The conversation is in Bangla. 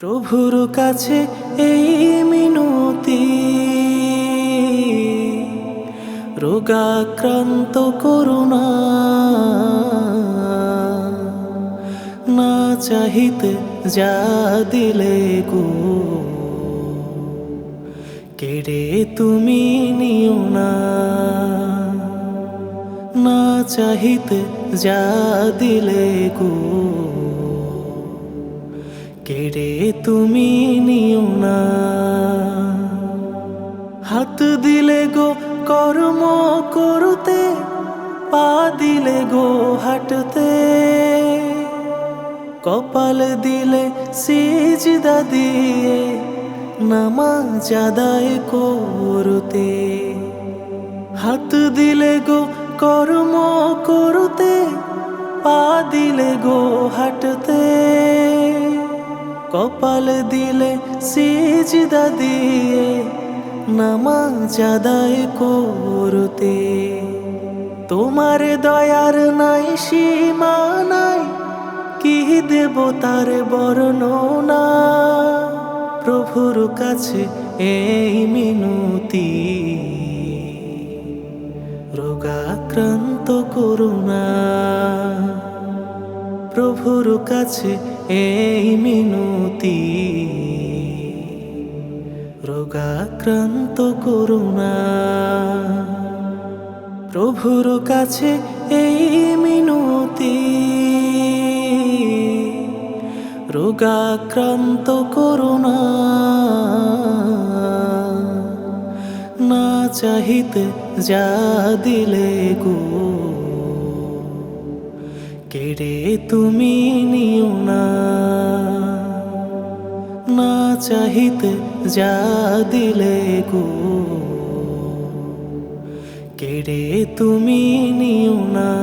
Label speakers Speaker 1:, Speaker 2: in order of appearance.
Speaker 1: প্রভুর কাছে এই মিনতি। রোগাক্রান্ত করুণা। না চাহিতে যা দিলে গো। কেড়ে তুমি নিও না। না চাহিতে যা দিলে গো। কেড়ে তুমি নিও না। হাত দিলে গো কর্ম করতে, পা দিলে গো হাঁটতে। কপাল দিলে সিজদা দিয়ে, নামাজ আদায় করতে। হাত দিলে গো কর্ম করতে, পা দিলে গো হাঁটতে। কপাল দিলে সিজদা দিয়ে, নামাজ আদায় করতে। তোমার দয়ার নাই, সীমা নাই, কি দেব তার বর্ণনা? প্রভুর কাছে এই মিনতি। রোগাক্রান্ত করুণা। প্রভুর কাছে এই মিনতি। রোগাক্রান্ত করুণা। প্রভুর কাছে এই মিনতি। রোগাক্রান্ত করুণা। না চাহিতে যা দিলে গো। কেড়ে তুমি নিও না। চাহিতে যা দিলে গো। কেড়ে তুমি নিও না।